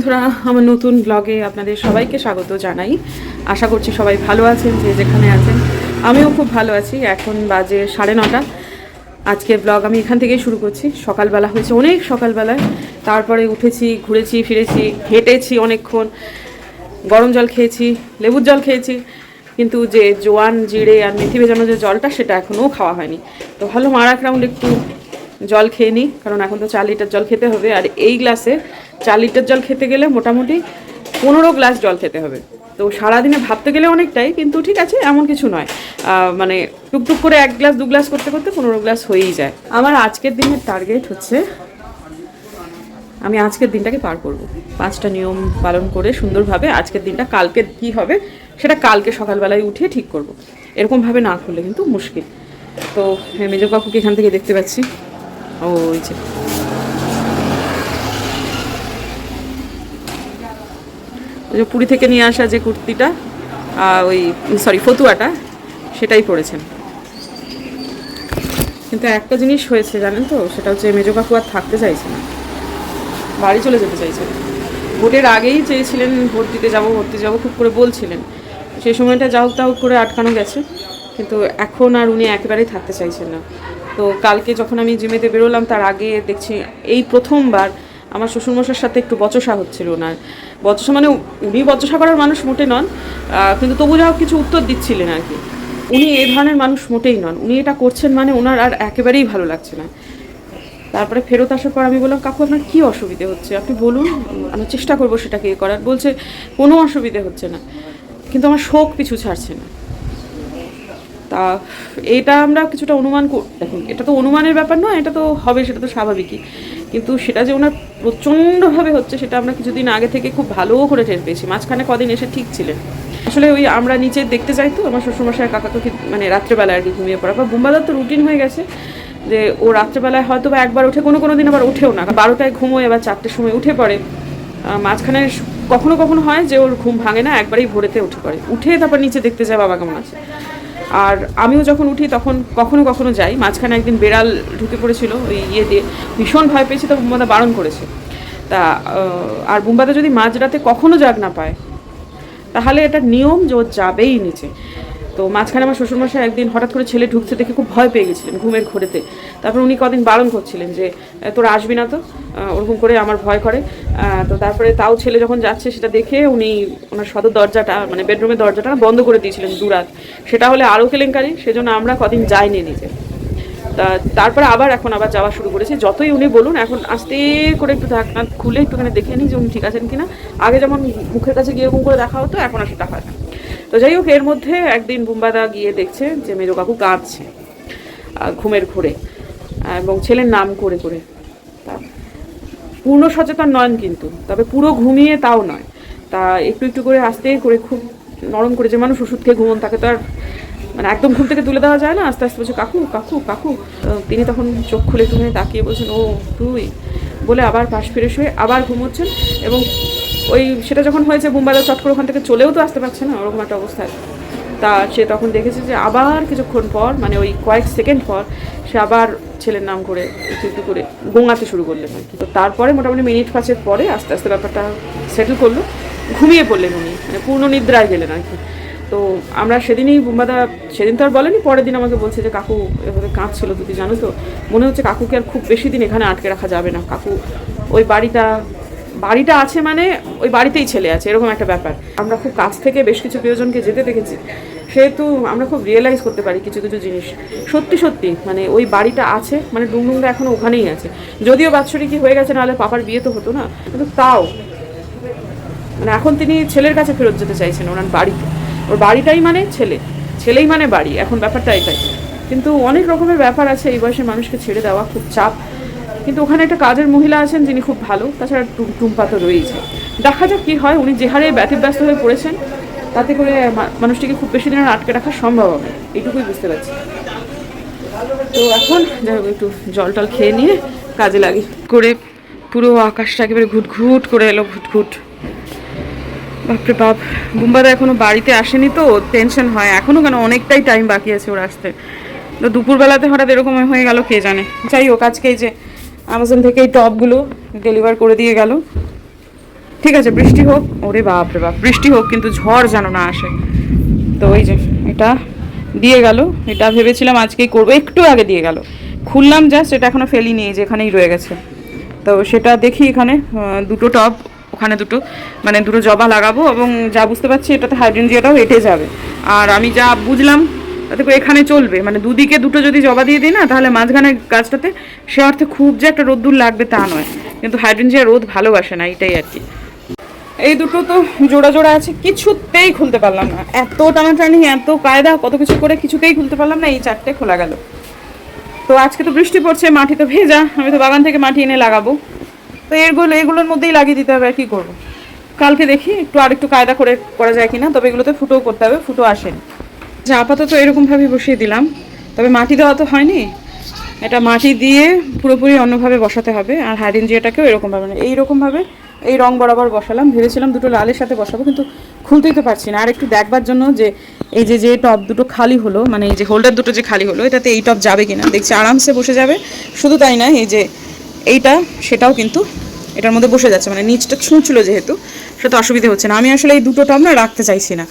বন্ধুরা, আমার নতুন ব্লগে আপনাদের সবাইকে স্বাগত জানাই। আশা করছি সবাই ভালো আছেন, যে যেখানে আছেন। আমিও খুব ভালো আছি, এখন বাজে সাড়ে নটা। আজকের ব্লগ আমি এখান থেকেই শুরু করছি। সকালবেলা হয়েছে অনেক সকালবেলায় তারপরে উঠেছি, ঘুরেছি, ফিরেছি, হেঁটেছি অনেকক্ষণ। গরম জল খেয়েছি, লেবুর জল খেয়েছি। কিন্তু যে জোয়ান জিরে আর মেথি ভেজানো যে জলটা, সেটা এখনও খাওয়া হয়নি। তো ভালো আর এক রাউন্ড একটু জল খেয়ে নিই, কারণ এখন তো চার লিটার জল খেতে হবে। আর এই গ্লাসে চার লিটার জল খেতে গেলে মোটামুটি পনেরো গ্লাস জল খেতে হবে। তো সারাদিনে ভাবতে গেলে অনেকটাই, কিন্তু ঠিক আছে, এমন কিছু নয়। মানে টুকটুক করে এক গ্লাস, দু গ্লাস করতে করতে পনেরো গ্লাস হয়েই যায়। আমার আজকের দিনের টার্গেট হচ্ছে, আমি আজকের দিনটাকে পার করব। পাঁচটা নিয়ম পালন করে সুন্দরভাবে আজকের দিনটা কালকে কি হবে, সেটা কালকে সকালবেলায় উঠে ঠিক করব। এরকমভাবে না করলে কিন্তু মুশকিল। তো মেজো কাকুকে এখান থেকে দেখতে পাচ্ছি। ওই যে। যে পুরী থেকে নিয়ে আসা যে কুর্তিটা ওই, সরি, ফতুয়াটা, সেটাই পরেছেন। কিন্তু একটা জিনিস হয়েছে, জানেন তো, সেটা হচ্ছে মেজো কাকু আর থাকতে চাইছে না। বাড়ি চলে যেতে চাইছেন ভোটের আগেই চেয়েছিলেন, ভোট দিতে যাব, ভোট দিতে যাব, খুব করে বলছিলেন। সেই সময়টা যাও তাও করে আটকানো গেছে। কিন্তু এখন আর উনি একেবারেই থাকতে চাইছেন না। তো কালকে যখন আমি জিমেতে বেরোলাম, তার আগে দেখছি এই প্রথমবার আমার শ্বশুরমশার সাথে একটু বচসা হচ্ছিল ওনার। বচসা মানে উনি বচসা করার মানুষ মোটে নন কিন্তু তবু যাও কিছু উত্তর দিচ্ছিলেন আর কি। উনি এ ধরনের মানুষ মোটেই নন। উনি এটা করছেন মানে ওনার আর একেবারেই ভালো লাগছে না। তারপরে ফেরত আসার পর আমি বললাম, কাকু, আপনার কী অসুবিধে হচ্ছে? আপনি বলুন, আমি চেষ্টা করব সেটাকে এ করার। বলছে, কোনো অসুবিধে হচ্ছে না। কিন্তু আমার শোক পিছু ছাড়ছে না। তা এটা আমরা কিছুটা অনুমান দেখুন, এটা তো অনুমানের ব্যাপার নয়, এটা তো হবে, সেটা তো স্বাভাবিকই। কিন্তু সেটা যে ওনার প্রচণ্ডভাবে হচ্ছে, সেটা আমরা কিছুদিন আগে থেকে খুব ভালো করে টের পেয়েছি। মাঝখানে কদিন এসে ঠিক ছিলেন। আসলে ওই আমরা নিচে দেখতে যাই তো, আমার শ্বশুরমশাই কাকা তো মানে রাত্রেবেলা আর কি ঘুমিয়ে পড়া। বা বুম্বাদার তো রুটিন হয়ে গেছে যে ও রাত্রেবেলায় হয়তো বা একবার উঠে, কোনো কোনো দিন আবার উঠেও না। বারোটায় ঘুমোয়, আবার চারটের সময় উঠে পড়ে। মাঝখানে কখনো কখনো হয় যে ওর ঘুম ভাঙে না, একবারেই ভোরেতে উঠে পড়ে। উঠে তারপর নিচে দেখতে যায়, বাবা কেমন আছে? আর আমিও যখন উঠি তখন কখনো কখনো যাই। মাঝখানে একদিন বেড়াল ঢুকে পড়েছিল, ওই ইয়ে দিয়ে। ভীষণ ভয় পেয়েছি তো বুম্বাদা বারণ করেছে। তা আর বুম্বাদা যদি মাঝরাতে কখনো জাগ না পায়, তাহলে এটা নিয়ম যে ও যাবেই নিচে। তো মাঝখানে আমার শ্বশুরমশাই একদিন হঠাৎ করে ছেলে ঢুকছে দেখে খুব ভয় পেয়ে গেছিলেন ঘুমের ঘোরেতে। তারপর উনি কদিন বারণ করছিলেন যে "এ, তোরা আসবি না তো? ওরকম করে আমার ভয় করে। তো তারপরে তাও ছেলে যখন যাচ্ছে সেটা দেখে উনি ওনার সদর দরজাটা মানে বেডরুমের দরজাটা বন্ধ করে দিয়েছিলেন দুরাত সেটা হলে আরও কেলেঙ্কারি সেজন্য আমরা কদিন যাইনি নিজে। তা তারপরে আবার এখন আবার যাওয়া শুরু করেছে। যতই উনি বলুন এখন আস্তে করে একটু ঢাকনা খুলে একটুখানি দেখে নিই যে উনি ঠিক আছেন কিনা। আগে যেমন মুখের কাছে গিয়ে এরকম করে দেখা হতো এখন আর সেটা হয় না। তো যাই হোক, এর মধ্যে একদিন বুম্বাদা গিয়ে দেখছে যে মেজো কাকু কাঁদছে ঘুমের ঘোরে এবং ছেলের নাম করে করে তা পূর্ণ সচেতন নন কিন্তু, তবে পুরো ঘুমিয়ে তাও নয়। তা একটু একটু করে আস্তে করে খুব নরম করে যে মানুষ ওষুধ খেয়ে ঘুমন, তাকে তো আর মানে একদম ঘুম থেকে তুলে দেওয়া যায় না, আস্তে আস্তে বলছে, কাকু কাকু কাকু। তিনি তখন চোখ খুলে একটুখানি তাকিয়ে বলছেন, ও তুই? বলে আবার পাশ ফিরে শুয়ে আবার ঘুমোচ্ছেন এবং ওই সেটা যখন হয়েছে বুম্বাইদা চট করে ওখান থেকে চলেও তো আসতে পারছে না, ওরকম একটা অবস্থায় তা সে তখন দেখেছে যে আবার কিছুক্ষণ পর মানে ওই কয়েক সেকেন্ড পর, সে আবার ছেলের নাম করে একটু করে গোঙাতে শুরু করলেন আর কি। তো তারপরে মোটামুটি মিনিট পাঁচের পরে আস্তে আস্তে ব্যাপারটা সেটেল করল। ঘুমিয়ে পড়লেন উনি মানে পূর্ণ নিদ্রায় গেলেন আর কি। তো আমরা সেদিনই বুম্বাদা, সেদিন তো আর বলেনি, পরের দিন আমাকে বলছে যে কাকু এভাবে কাঁদছিল তুমি জানো তো? মনে হচ্ছে কাকুকে আর খুব বেশি দিন এখানে আটকে রাখা যাবে না। কাকু ওই বাড়িটা বাড়িটা আছে মানে ওই বাড়িতেই ছেলে আছে, এরকম একটা ব্যাপার। আমরা খুব কাছ থেকে বেশ কিছু প্রিয়জনকে যেতে দেখেছি। সেহেতু আমরা খুব রিয়েলাইজ করতে পারি কিছু কিছু জিনিস। সত্যি সত্যি মানে ওই বাড়িটা আছে মানে ডুংডুংটা এখনও ওখানেই আছে। যদিও বাৎসরিকই হয়ে গেছে, নাহলে পাপার বিয়ে তো হতো না, কিন্তু তাও। মানে এখন তিনি ছেলের কাছে ফেরত যেতে চাইছেন ওনার বাড়িতে। ওর বাড়িটাই মানে ছেলে। ছেলেই মানে বাড়ি, এখন ব্যাপারটা এটাই। কিন্তু অনেক রকমের ব্যাপার আছে, এই বয়সে মানুষকে ছেড়ে দেওয়া খুব চাপ। কিন্তু ওখানে একটা কাজের মহিলা আছেন যিনি খুব ভালো, তাছাড়া টুম- টুম্পা তো রয়েছে দেখা যাক কী হয়, উনি যে হারে ব্যতিব্যস্ত হয়ে পড়েছেন, তাতে করে মানুষটিকে খুব বেশি দিন আর আটকে রাখা সম্ভব হবে, এইটুকুই বুঝতে পারছি। তো এখন যাই হোক, একটু জল টল খেয়ে নিয়ে কাজে লাগি। করে পুরো আকাশটা একেবারে ঘুট ঘুট করে এলো ঘুট ঘুট বাপরে বাপ, বুম্বাদা এখনও বাড়িতে আসেনি তো টেনশন হয়। এখনও কেন অনেকটাই টাইম বাকি আছে ওর আসতে। তো দুপুরবেলাতে হঠাৎ এরকম হয়ে গেল, কে জানে? যাই হোক, আজকে যে অ্যামাজন থেকে এই টপগুলো ডেলিভার করে দিয়ে গেল। ঠিক আছে, বৃষ্টি হোক। ওরে বাপ রে বাপ, বৃষ্টি হোক, কিন্তু ঝড় যেন না আসে। তো ওই যে, এটা দিয়ে গেল। এটা ভেবেছিলাম আজকেই করব, একটু আগে দিয়ে গেল। খুললাম জাস্ট এটা এখনও ফেলিনি, এই যে এখানেই রয়ে গেছে। তো সেটা দেখি এখানে দুটো টব ওখানে দুটো মানে দুটো জবা লাগাবো এবং যা বুঝতে পারছি এটাতে হাইড্রেনজিয়াটাও এঁটে যাবে। আর আমি যা বুঝলাম তাতে করে এখানে চলবে। মানে দুদিকে দুটো যদি জবা দিয়ে দিই না, তাহলে মাঝখানে গাছটাতে সে অর্থে খুব যে একটা রোদ্দুর লাগবে তা নয়। কিন্তু হাইড্রেনজিয়া রোদ ভালোবাসে না এটাই আর কি। এই দুটো তো জোড়া জোড়া আছে, কিছুতেই খুলতে পারলাম না। এত টানাটানি, এত কায়দা, কত কিছু করে কিছুতেই খুলতে পারলাম না, এই চারটে খোলা গেল। তো আজকে তো বৃষ্টি পড়ছে, মাটি তো ভেজা, আমি তো বাগান থেকে মাটি এনে লাগাবো। তো এগুলো এগুলোর মধ্যেই লাগিয়ে দিতে হবে, আর কি করব? কালকে দেখি, একটু আর একটু কায়দা করে করা যায় কিনা, তবে এগুলোতে ফুটোও করতে হবে, ফুটো আসেনি। যে আপাতত এরকমভাবে বসিয়ে দিলাম। তবে মাটি দেওয়া তো হয়নি। এটা মাটি দিয়ে পুরোপুরি অন্যভাবে বসাতে হবে। আর হাইডেনজিয়াটাকেও এরকমভাবে মানে এইরকমভাবে এই রং বরাবর বসালাম। ভেবেছিলাম দুটো লালের সাথে বসাবো, কিন্তু খুলতেই তো পারছি না। আর একটু দেখবার জন্য যে এই যে যে টপ দুটো খালি হলো মানে এই যে হোল্ডার দুটো যে খালি হলো, এটাতে এই টপ যাবে কিনা? দেখছি আরামসে বসে যাবে। শুধু তাই না এই যে এইটা, সেটাও কিন্তু এটার মধ্যে বসে যাচ্ছে। মানে নিচটা ছুঁচল যেহেতু। সেটা অসুবিধা হচ্ছে না। আমি আসলে এই দুটো টপ না রাখতে চাইছি না।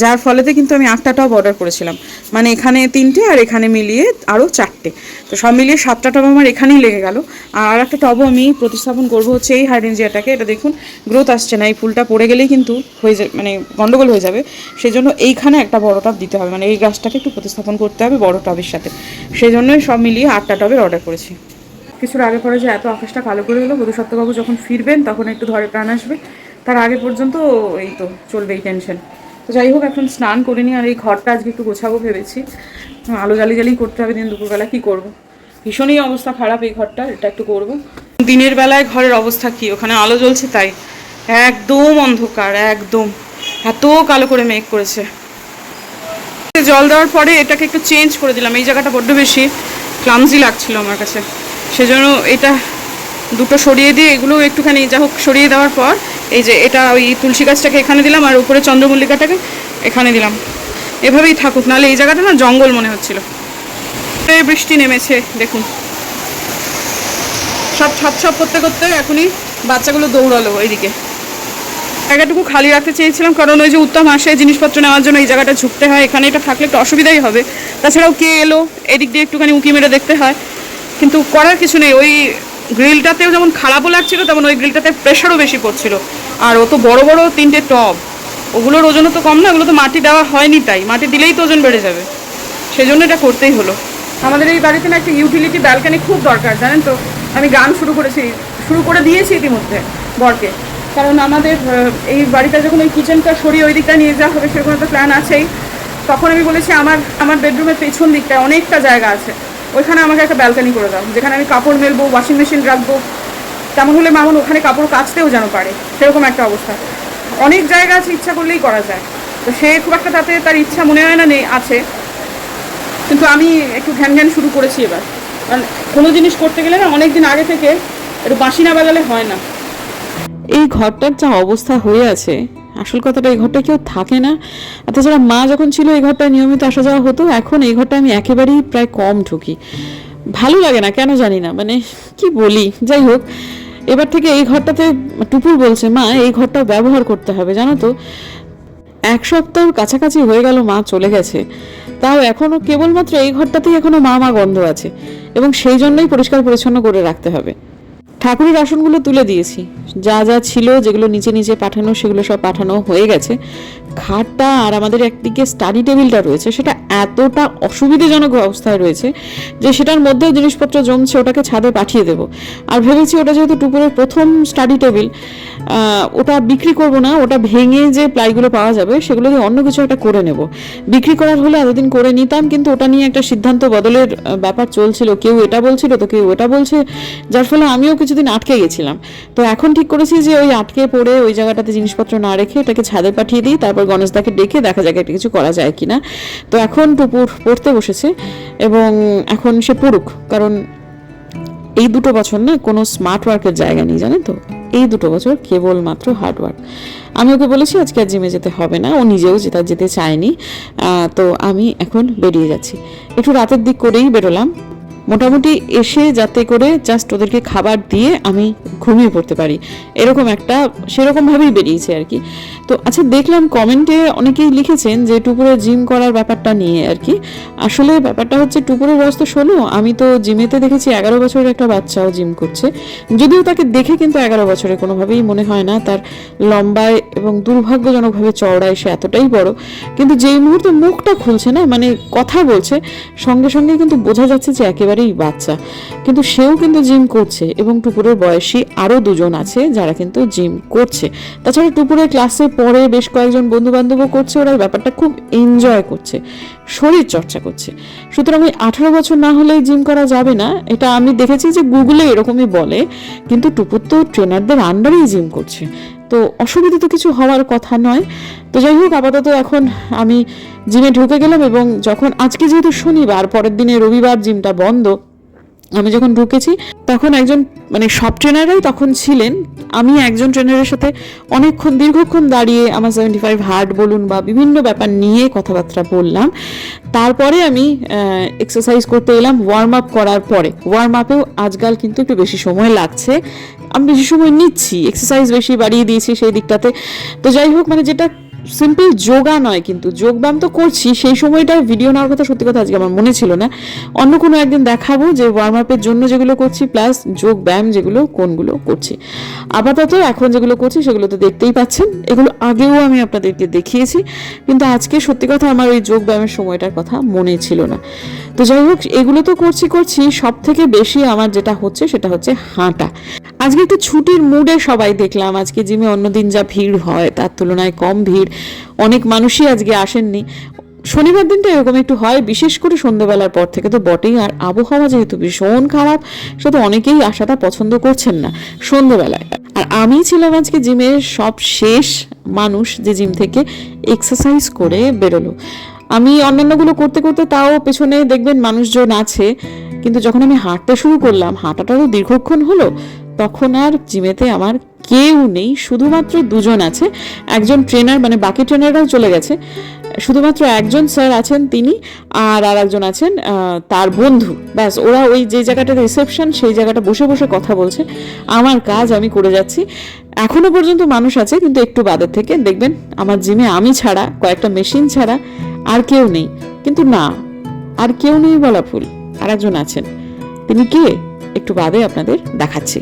যার ফলেতে কিন্তু আমি আটটা টপ অর্ডার করেছিলাম। মানে এখানে তিনটে আর এখানে মিলিয়ে আরও চারটে। তো সব মিলিয়ে সাতটা টব আমার এখানেই লেগে গেল। আর একটা টবও আমি প্রতিস্থাপন করব হচ্ছে এই হাইডেনজিয়াটাকে এটা দেখুন গ্রোথ আসছে না। এই ফুলটা পড়ে গেলেই কিন্তু হয়ে যাবে মানে গন্ডগোল হয়ে যাবে। সেই জন্য এইখানে একটা বড় টব দিতে হবে। মানে এই গাছটাকে একটু প্রতিস্থাপন করতে হবে বড় টবের সাথে। সেই জন্যই সব মিলিয়ে আটটা টবের অর্ডার করেছি। কিছুর আগে পরে যে এত আকাশটা কালো করে গেলো বোধসত্ত্ববাবু যখন ফিরবেন, তখন একটু ধরে প্রাণ আসবে। তার আগে পর্যন্ত এই তো চলবে এই টেনশন তো যাই হোক, এখন স্নান করে নিই আর এই ঘরটা আজকে একটু গোছাবো ভেবেছি। আলো জ্বালি জ্বালি করতে হবে দিন দুপুরবেলা, কী করব? ভীষণই অবস্থা খারাপ এই ঘরটা, এটা একটু করব। দিনের বেলায় ঘরের অবস্থা কি? ওখানে আলো জ্বলছে তাই। একদম অন্ধকার, একদম। এত কালো করে মেঘ করেছে। জল দেওয়ার পরে এটাকে একটু চেঞ্জ করে দিলাম। এই জায়গাটা বড্ড বেশি ক্লামজি লাগছিল আমার কাছে। সেজন্য এটা দুটো সরিয়ে দিয়ে এগুলো একটুখানি যা হোক, সরিয়ে দেওয়ার পর এই যে এটা ওই তুলসী গাছটাকে এখানে দিলাম আর উপরে চন্দ্রমল্লিকাটাকে এখানে দিলাম। এভাবেই থাকুক, নাহলে এই জায়গাটা না জঙ্গল মনে হচ্ছিল। বৃষ্টি নেমেছে, দেখুন। সব ছপ ছপ করতে করতে এখনই বাচ্চাগুলো দৌড়ালো ওইদিকে জায়গাটুকু খালি রাখতে চেয়েছিলাম, কারণ ওই যে উত্তম আসে, জিনিসপত্র নেওয়ার জন্য এই জায়গাটা ঝুঁকতে হয়, এখানে এটা থাকলে একটু অসুবিধাই হবে। তাছাড়াও কে এলো, এদিক দিয়ে একটুখানি উঁকি মেরে দেখতে হয়। কিন্তু করার কিছু নেই, ওই গ্রিলটাতেও যেমন খারাপও লাগছিল, তেমন ওই গ্রিলটাতে প্রেশারও বেশি পড়ছিল আর ও তো বড় বড় তিনটে টব। ওগুলোর ওজনও তো কম না, ওগুলো তো মাটি দেওয়া হয়নি তাই। মাটি দিলেই তো ওজন বেড়ে যাবে। সেজন্য এটা করতেই হলো। আমাদের এই বাড়িতে না একটা ইউটিলিটি ব্যালকানি খুব দরকার, জানেন তো? আমি গান শুরু করেছি, শুরু করে দিয়েছি ইতিমধ্যে বরকে। কারণ আমাদের এই বাড়িটা যখন ওই কিচেনটা সরিয়ে ওই দিকটা নিয়ে যাওয়া হবে, সেরকম একটা প্ল্যান আছেই। তখন আমি বলেছি, আমার আমার বেডরুমের পেছন দিকটায় অনেকটা জায়গা আছে। ওইখানে আমাকে একটা ব্যালকানি করে দাও, যেখানে আমি কাপড় মেলবো ওয়াশিং মেশিন রাখব। তেমন হলে মামন ওখানে কাপড় কাচতেও যেন পারে, সেরকম একটা অবস্থা। অনেক জায়গা আছে, ইচ্ছা করলেই করা যায়। তো সে খুব একটা তাতে তার ইচ্ছা মনে হয় না নেই আছে। কিন্তু আমি একটু ঘ্যান ঘ্যান শুরু করেছি এবার। কারণ কোনো জিনিস করতে গেলে না অনেক দিন আগে থেকে একটু বাঁশি না বাজালে হয় না। এই ঘরটার যা অবস্থা হয়ে আছে আসল কথাটা এই ঘরটা কেউ থাকে না। আর তাছাড়া মা যখন ছিল এই ঘরটা নিয়মিত আসা যাওয়া হতো, এখন এই ঘরটা আমি একেবারেই প্রায় কম ঢুকি। ভালো লাগে না, কেন জানি না মানে কি বলি? যাই হোক, এবার থেকে এই ঘরটাতে টুপুর বলছে, মা, এই ঘরটা ব্যবহার করতে হবে, জানো তো? এক সপ্তাহ কাছাকাছি হয়ে গেল, মা চলে গেছে। তাও এখনও কেবলমাত্র এই ঘরটাতেই এখনও মা মা গন্ধ আছে এবং সেই জন্যই পরিষ্কার পরিচ্ছন্ন করে রাখতে হবে। ঠাকুরের আসনগুলো তুলে দিয়েছি। যা যা ছিল, যেগুলো নিচে নিচে পাঠানো, সেগুলো সব পাঠানো হয়ে গেছে। খাটটা আর আমাদের একদিকে স্টাডি টেবিলটা রয়েছে, সেটা এতটা অসুবিধাজনক অবস্থায় রয়েছে যে সেটার মধ্যেও জিনিসপত্র জমছে, ওটাকে ছাদে পাঠিয়ে দেব। আর ভেবেছি ওটা যেহেতু টুপুরের প্রথম স্টাডি টেবিল ওটা বিক্রি করব না, ওটা ভেঙে যে প্লাইগুলো পাওয়া যাবে, সেগুলো দিয়ে অন্য কিছু একটা করে নেব। বিক্রি করার হলে এতদিন করে নিতাম, কিন্তু ওটা নিয়ে একটা সিদ্ধান্ত বদলের ব্যাপার চলছিল। কেউ এটা বলছিল তো কেউ ওটা বলছে, যার ফলে আমিও কিছুদিন আটকে গেছিলাম। তো এখন ঠিক করেছি যে ওই আটকে পড়ে ওই জায়গাটাতে জিনিসপত্র না রেখে এটাকে ছাদে পাঠিয়ে দিই, তারপর গণেশদাকে ডেকে দেখা যাক একটা কিছু করা যায় কিনা। তো এখন টুপুর পড়তে বসেছে এবং এখন সে পড়ুক, কারণ এই দুটো বছর না কোনো স্মার্ট ওয়ার্কের জায়গা নেই, জানেন তো? এই দুটো বছর কেবলমাত্র হার্ডওয়ার্ক আমি ওকে বলেছি, আজকে আর জিমে যেতে হবে না। ও নিজেও যেতে যেতে চায়নি। তো আমি এখন বেরিয়ে যাচ্ছি। একটু রাতের দিক করেই বেরোলাম। মোটামুটি এসে যাতে করে জাস্ট ওদেরকে খাবার দিয়ে আমি ঘুমিয়ে পড়তে পারি। এরকম একটা, সেরকমভাবেই বেরিয়েছে আর কি। তো আচ্ছা দেখলাম কমেন্টে অনেকেই লিখেছেন যে টুপুরে জিম করার ব্যাপারটা নিয়ে আর কি। আসলে ব্যাপারটা হচ্ছে টুপুরের বয়স তো ষোলো, আমি তো জিমেতে দেখেছি এগারো বছরের একটা বাচ্চাও জিম করছে। যদিও তাকে দেখে কিন্তু এগারো বছরে কোনোভাবেই মনে হয় না, তার লম্বায় এবং দুর্ভাগ্যজনকভাবে চওড়ায় সে এতটাই বড়। কিন্তু যেই মুহূর্তে মুখটা খুলছে না মানে কথা বলছে, সঙ্গে সঙ্গে কিন্তু বোঝা যাচ্ছে যে একেবারেই বাচ্চা। কিন্তু সেও কিন্তু জিম করছে এবং টুপুরের বয়সী আরও দুজন আছে যারা কিন্তু জিম করছে। তাছাড়া টুপুরের ক্লাসে পরে বেশ কয়েকজন বন্ধু বান্ধবও করছে, ওরা ব্যাপারটা খুব এনজয় করছে। শরীর চর্চা করছে। সুতরাং ওই আঠারো বছর না হলে জিম করা যাবে না, এটা আমি দেখেছি যে গুগলে এরকমই বলে, কিন্তু টুপুর তো ট্রেনারদের আন্ডারেই জিম করছে। তো অসুবিধা তো কিছু হওয়ার কথা নয়। তো যাই হোক, আপাতত এখন আমি জিমে ঢুকে গেলাম এবং যখন আজকে যেহেতু শনিবার, পরের দিনে রবিবার জিমটা বন্ধ আমি যখন ঢুকেছি, তখন একজন মানে সব ট্রেনারাই তখন ছিলেন। আমি একজন ট্রেনারের সাথে অনেকক্ষণ, দীর্ঘক্ষণ দাঁড়িয়ে আমার সেভেন্টি ফাইভ হার্ট বলুন বা বিভিন্ন ব্যাপার নিয়ে কথাবার্তা বললাম। তারপরে আমি এক্সারসাইজ করতে এলাম ওয়ার্ম আপ করার পরে। ওয়ার্ম আপেও আজকাল কিন্তু একটু বেশি সময় লাগছে। আমি বেশি সময় নিচ্ছি এক্সারসাইজ বেশি বাড়িয়ে দিয়েছি সেই দিকটাতে। তো যাই হোক মানে যেটা সিম্পল যোগা নয় কিন্তু যোগব্যায়াম তো করছি, সেই সময়টা ভিডিও নেওয়ার কথা সত্যি কথা আজকে আমার মনে ছিল না। অন্য কোনো একদিন দেখাবো যে ওয়ার্ম আপের জন্য যেগুলো করছি প্লাস যোগ ব্যায়াম যেগুলো, কোনগুলো করছি। আপাতত এখন যেগুলো করছি, সেগুলো তো দেখতেই পাচ্ছেন। এগুলো আগেও আমি আপনাদেরকে দেখিয়েছি, কিন্তু আজকে সত্যি কথা আমার ওই যোগ ব্যায়ামের সময়টার কথা মনে ছিল না। তো যাই হোক, এগুলো তো করছি করছি সব থেকে বেশি আমার যেটা হচ্ছে, সেটা হচ্ছে হাঁটা। আজকে একটু ছুটির মুডে সবাই দেখলাম, আজকে জিমে অন্যদিন যা ভিড় হয়, তার তুলনায় কম ভিড়। অনেক মানুষই আজকে আসেননি। শনিবার দিনটা এরকম একটু হয়, বিশেষ করে সন্ধ্যেবেলার পর থেকে তো বটেই। আর আবহাওয়া যেহেতু ভীষণ খারাপ সে তো অনেকেই আসাটা পছন্দ করছেন না সন্ধ্যেবেলায়। আর আমি ছিলাম আজকে জিমের সব শেষ মানুষ যে জিম থেকে এক্সারসাইজ করে বেরোলো। আমি অন্যান্যগুলো করতে করতে তাও পেছনে দেখবেন মানুষজন আছে, কিন্তু যখন আমি হাঁটতে শুরু করলাম, হাঁটাটারও দীর্ঘক্ষণ হলো, তখন আর জিমেতে আমার কেউ নেই, শুধুমাত্র দুজন আছে। একজন ট্রেনার মানে বাকি ট্রেনাররাও চলে গেছে। শুধুমাত্র একজন স্যার আছেন তিনি আর আর একজন আছেন তার বন্ধু। ব্যাস, ওরা ওই যে জায়গাটা রিসেপশন সেই জায়গাটা বসে বসে কথা বলছে। আমার কাজ, আমি করে যাচ্ছি। এখনও পর্যন্ত মানুষ আছে, কিন্তু একটু বাদের থেকে। দেখবেন, আমার জিমে আমি ছাড়া, কয়েকটা মেশিন ছাড়া আর কেউ নেই। কিন্তু না, আর কেউ নেই বলা ভুল। আর একজন আছেন। তিনি কে? একটু বাদে আপনাদের দেখাচ্ছি।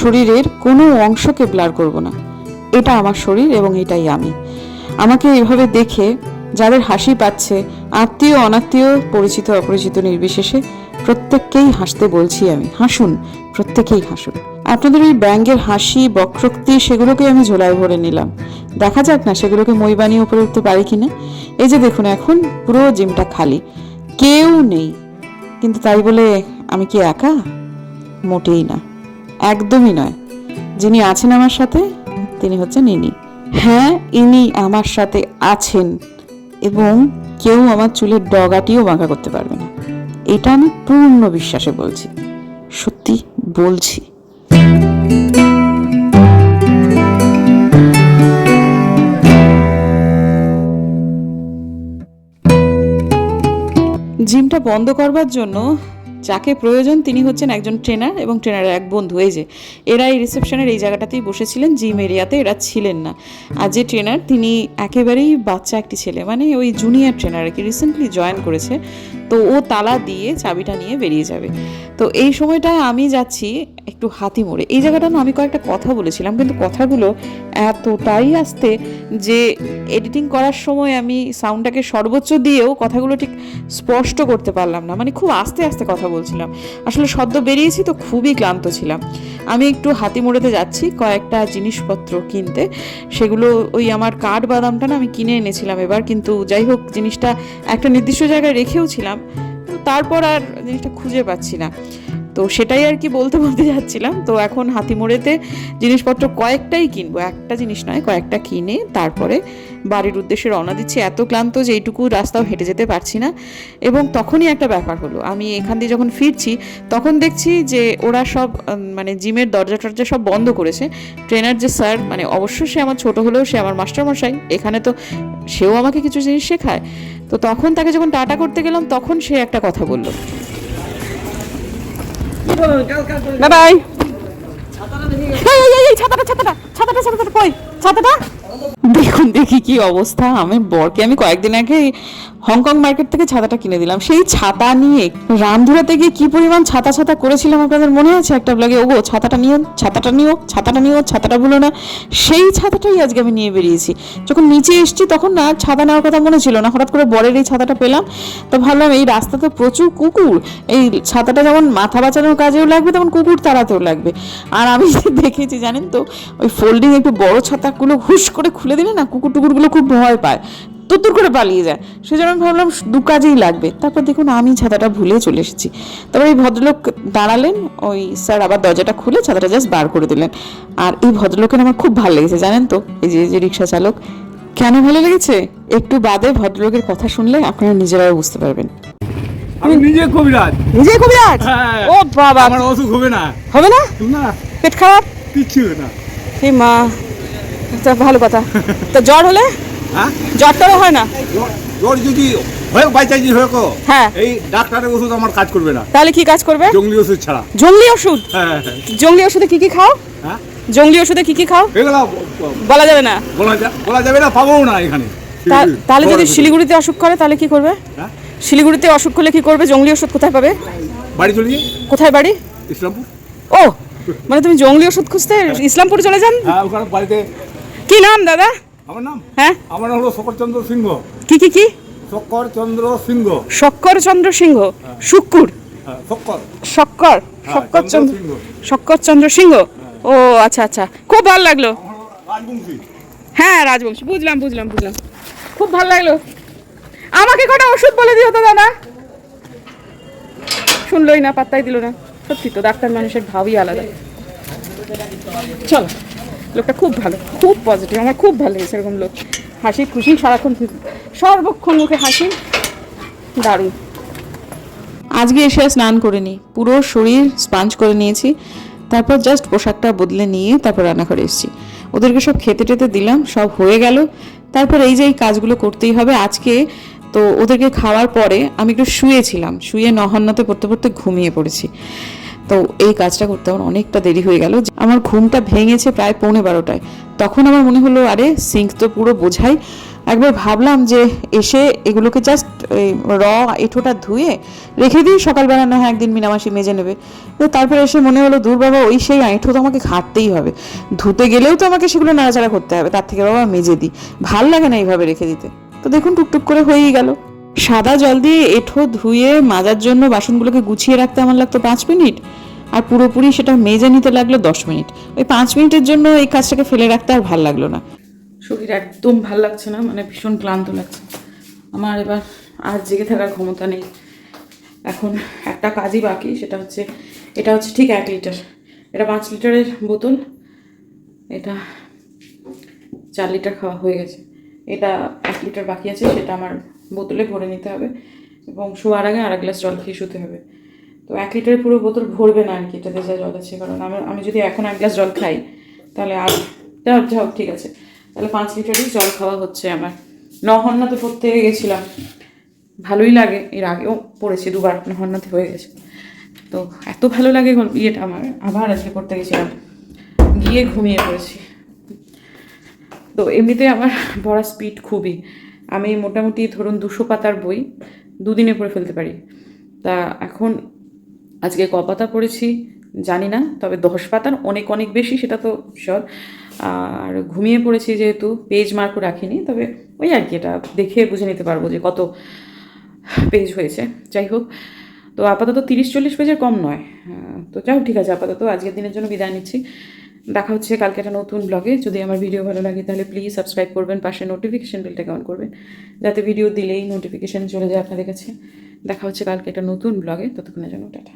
শরীরের কোনো অংশকে ব্লার করব না। এটা আমার শরীর এবং এটাই আমি। আমাকে এভাবে দেখে যাদের হাসি পাচ্ছে, আত্মীয়, অনাত্মীয়, পরিচিত, অপরিচিত, নির্বিশেষে প্রত্যেককেই হাসতে বলছি আমি। হাসুন, প্রত্যেকেই হাসুন। আপনাদের ওই ব্যাঙ্গের হাসি, বক্রোক্তি, সেগুলোকে আমি ঝোলায় ভরে নিলাম। দেখা যাক না সেগুলোকে মই বানিয়ে উপরে উঠতে পারি কিনা। এই যে দেখুন এখন পুরো জিমটা খালি। কেউ নেই। কিন্তু তাই বলে আমি কি একা? মোটেই না। একদমই নয়। যিনি আছেন আমার সাথে, তিনি হচ্ছেন ইনি। হ্যাঁ ইনি আমার সাথে আছেন এবং কেউ আমার চুলের ডগাটিও বাঁকা করতে পারবে না। এটা আমি পূর্ণ বিশ্বাসে বলছি। সত্যি বলছি। জিমটা বন্ধ করবার জন্য যাকে প্রয়োজন তিনি হচ্ছেন একজন ট্রেনার এবং ট্রেনারের এক বন্ধু। এই যে এরা এই রিসেপশনের এই জায়গাটাতেই বসেছিলেন, জিম এরিয়াতে এরা ছিলেন না। আর যে ট্রেনার, তিনি একেবারেই বাচ্চা একটি ছেলে মানে ওই জুনিয়র ট্রেনার আর কি রিসেন্টলি জয়েন করেছে। তো ও তালা দিয়ে চাবিটা নিয়ে বেরিয়ে যাবে। তো এই সময়টায় আমি যাচ্ছি একটু হাতি মোড়ে। এই জায়গাটা না আমি কয়েকটা কথা বলেছিলাম, কিন্তু কথাগুলো এতটাই আসতে যে এডিটিং করার সময় আমি সাউন্ডটাকে সর্বোচ্চ দিয়েও কথাগুলো ঠিক স্পষ্ট করতে পারলাম না। মানে খুব আস্তে আস্তে কথা বলছিলাম। আসলে সদ্য বেরিয়েছি তো খুবই ক্লান্ত ছিলাম। আমি একটু হাতি মোড়েতে যাচ্ছি, কয়েকটা জিনিসপত্র কিনতে। সেগুলো ওই আমার কাঠ বাদামটা না আমি কিনে এনেছিলাম এবার, কিন্তু যাই হোক জিনিসটা একটা নির্দিষ্ট জায়গায় রেখেও ছিলাম তারপর আর জিনিসটা খুঁজে পাচ্ছি না। তো সেটাই আর কি বলতে বলতে যাচ্ছিলাম। তো এখন হাতিমোড়েতে জিনিসপত্র কয়েকটাই কিনবো। একটা জিনিস নয়, কয়েকটা কিনে তারপরে বাড়ির উদ্দেশ্যে রওনা দিচ্ছি। এত ক্লান্ত যে এইটুকু রাস্তাও হেঁটে যেতে পারছি না। এবং তখনই একটা ব্যাপার হলো, আমি এখান দিয়ে যখন ফিরছি, তখন দেখছি যে ওরা সব মানে জিমের দরজা টরজা সব বন্ধ করেছে। ট্রেনার যে স্যার মানে অবশ্যই সে আমার ছোট হলেও সে আমার মাস্টারমশাই, এখানে তো সেও আমাকে কিছু জিনিস শেখায়। তো তখন তাকে যখন টাটা করতে গেলাম, তখন সে একটা কথা বলল। বাই বাই ছাতাটা ছাতাটা ছাতাটা ছাতাটা কই ছাতাটা দেখুন, দেখি কি অবস্থা। আমি বরকে, আমি কয়েকদিন আগে হংকং মার্কেট থেকে ছাতাটা কিনে দিলাম। সেই ছাতা নিয়ে রামধুরাতে গিয়ে কি পরিমাণ ছাতা ছাতা করেছিলাম আপনাদের মনে আছে? একটা ব্লগে ওগো, ছাতাটা নিও ছাতাটা নিও ছাতাটা নিও, ছাতাটা ভুলো না। সেই ছাতাটাই আজকে আমি নিয়ে বেরিয়েছি। যখন নিচে এসেছি, তখন না ছাতা নেওয়ার কথা মনে ছিল না। হঠাৎ করে বরের এই ছাতাটা পেলাম। তো ভাবলাম, এই রাস্তাতে প্রচুর কুকুর। এই ছাতাটা যেমন মাথা বাঁচানোর কাজেও লাগবে, তেমন কুকুর তাড়াতেও লাগবে। আর আমি দেখেছি, জানেন তো, ওই ফোল্ডিং একটু বড় ছাতাগুলো হুশ করে খুলে দিলে না কুকুর টুকুরগুলো খুব ভয় পায় তুত্তুর করে পালিয়ে যায়। সেজন্য আমি ভাবলাম দু কাজেই লাগবে। তারপর দেখুন আমি ছাতাটা ভুলে চলে এসেছি। তারপর এই ভদ্রলোক দাঁড়ালেন ওই স্যার আবার দরজাটা খুলে ছাতাটা জাস্ট বার করে দিলেন। আর এই ভদ্রলোকের আমার খুব ভালো লেগেছে জানেন তো? এই যে যে রিক্সা চালক। কেন ভালো লেগেছে? একটু বাদে ভদ্রলোকের কথা শুনলে আপনারা নিজেরাও বুঝতে পারবেন। আমি নিজে কবিরাজ। নিজে কবিরাজ? হ্যাঁ। ও বাবা। আমার অসুখ হবে না। হবে না? না। পেট খারাপ? কিচ্ছু না। হে মা। তা ভালো কথা। তা জ্বর হলে? হ্যাঁ? জ্বর হয় না? জ্বর- যদি হয়ে। এই ডাক্তারের ওষুধ আমার কাজ করবে না। তাহলে কি কাজ করবে? জঙ্গলি ওষুধ ছাড়া। জঙ্গলি ওষুধ? হ্যাঁ জঙ্গলি ওষুধে কি কি খাও? হ্যাঁ? জঙ্গলি ওষুধে কি কি খাও? এগুলো বলা যাবে না। বলা যাবে না পাবো না এখানে। তাহলে যদি শিলিগুড়িতে অসুখ করে তাহলে কি করবে? শিলিগুড়িতে অসুখ করলে কি করবে? জঙ্গলি ওষুধ কোথায় পাবে? বাড়ি চলে কোথায় বাড়ি? ইসলামপুর। ও মানে তুমি জঙ্গলি ওষুধ খুঁজতে ইসলামপুর চলে যান? ওখানে বাড়িতে কি নাম দাদা? আমার নাম? হ্যাঁ? আমার নাম হলো শকরচন্দ্র সিংহ। কি কি কি? শকরচন্দ্র সিংহ। শক্কর চন্দ্র সিংহ শুক্কুর? হ্যাঁ শক্কর। শক্কর। হ্যাঁ, শক্কর চন্দ্র চন্দ্র সিংহ। শক্কর সিংহ। ও আচ্ছা আচ্ছা। খুব ভালো লাগল। হ্যাঁ রাজবংশী। বুঝলাম বুঝলাম বুঝলাম। খুব ভালো লাগল। আমাকে কটা ওষুধ বলে দিও তো দাদা। শুনলোই না পাত্তাই দিল না। সত্যি তো ডাক্তার মানুষের ভাবই আলাদা। চলো। লোকটা খুব ভালো, খুব পজিটিভ আমার খুব ভালো লেগেছে এরকম লোক। হাসি খুশি, সারাক্ষণ সর্বক্ষণ মুখে হাসি, দারুণ। আজকে এসে স্নান করে নিই পুরো শরীর স্পাঞ্জ করে নিয়েছি, তারপর জাস্ট পোশাকটা বদলে নিয়ে তারপর রান্না করে এসেছি। ওদেরকে সব খেতে টেতে দিলাম, সব হয়ে গেল। তারপর এই যে এই কাজগুলো করতেই হবে, আজকে তো ওদেরকে খাওয়ার পরে আমি একটু শুয়েছিলাম, শুয়ে নহন্নতে পড়তে পড়তে ঘুমিয়ে পড়েছি। তো এই কাজটা করতে আমার অনেকটা দেরি হয়ে গেল। আমার ঘুমটা ভেঙেছে প্রায় পৌনে বারোটায়। তখন আমার মনে হলো, আরে সিঙ্ক তো পুরো বোঝাই। একবার ভাবলাম যে এসে এগুলোকে জাস্ট র এঁঠোটা ধুয়ে রেখে দিই। সকালবেলা না হয় একদিন মিনামাসি মেজে নেবে। তো তারপরে এসে মনে হলো, দূর বাবা, ওই সেই আঁঠো তো আমাকে ঘাটতেই হবে। ধুতে গেলেও তো আমাকে সেগুলো নাড়াচাড়া করতে হবে। তার থেকে বাবা মেজে দিই। ভালো লাগে না এইভাবে রেখে দিতে। তো দেখুন, টুকটুক করে হয়েই গেল। সাদা জল দিয়ে এঁঠো, ধুয়ে, মাজার জন্য বাসনগুলোকে গুছিয়ে রাখতে আমার লাগতো পাঁচ মিনিট। আর পুরোপুরি সেটা মেজে নিতে লাগল দশ মিনিট। ওই পাঁচ মিনিটের জন্য এই কাজটাকে ফেলে রাখতে আর ভালো লাগল না। শরীর একদম ভালো লাগছে না মানে ভীষণ ক্লান্ত লাগছে। আমার এবার আর জেগে থাকার ক্ষমতা নেই। এখন একটা কাজই বাকি, সেটা হচ্ছে, এটা হচ্ছে ঠিক এক লিটার। এটা পাঁচ লিটারের বোতল। এটা চার লিটার খাওয়া হয়ে গেছে। এটা এক লিটার বাকি আছে, সেটা আমার বোতলে ভরে নিতে হবে এবং শোয়ার আগে আর এক গ্লাস জল খেয়ে শুতে হবে। তো এক লিটার পুরো বোতল ভরবে না আর কি, এটাতে যা জল আছে। কারণ আমার আমি যদি এখন এক গ্লাস জল খাই, তাহলে আর যা হোক, ঠিক আছে। তাহলে পাঁচ লিটারই জল খাওয়া হচ্ছে আমার। নহন্নাতে পড়তে গেছিলাম। ভালোই লাগে, এর আগেও পড়েছি, দুবার নহন্নাতে হয়ে গেছে। তো এত ভালো লাগে ইয়েটা আমার, আবার আজকে পড়তে গেছিলাম। গিয়ে ঘুমিয়ে পড়েছি। তো এমনিতে আমার পড়া স্পিড খুবই। আমি মোটামুটি ধরুন দুশো পাতার বই দুদিনে পড়ে ফেলতে পারি। তা এখন আজকে ক পাতা পড়েছি জানি না, তবে দশ পাতার অনেক অনেক বেশি, সেটা তো শিওর আর ঘুমিয়ে পড়েছি যেহেতু পেজ মার্কও রাখিনি, তবে ওই আর কি, এটা দেখে বুঝে নিতে পারব যে কত পেজ হয়েছে। যাই হোক, তো আপাতত তিরিশ, চল্লিশ পেজের কম নয়। তো যাই হোক, ঠিক আছে, আপাতত আজকের দিনের জন্য বিদায় নিচ্ছি। দেখা হচ্ছে কালকে একটা নতুন ব্লগে যদি আমার ভিডিও ভালো লাগে, তাহলে প্লিজ সাবস্ক্রাইব করবেন, পাশে নোটিফিকেশন বেলটাকে অন করবেন। যাতে ভিডিও দিলেই নোটিফিকেশান চলে যায় আপনাদের কাছে। দেখা হচ্ছে কালকে একটা নতুন ব্লগে ততক্ষণের জন্য টাটা।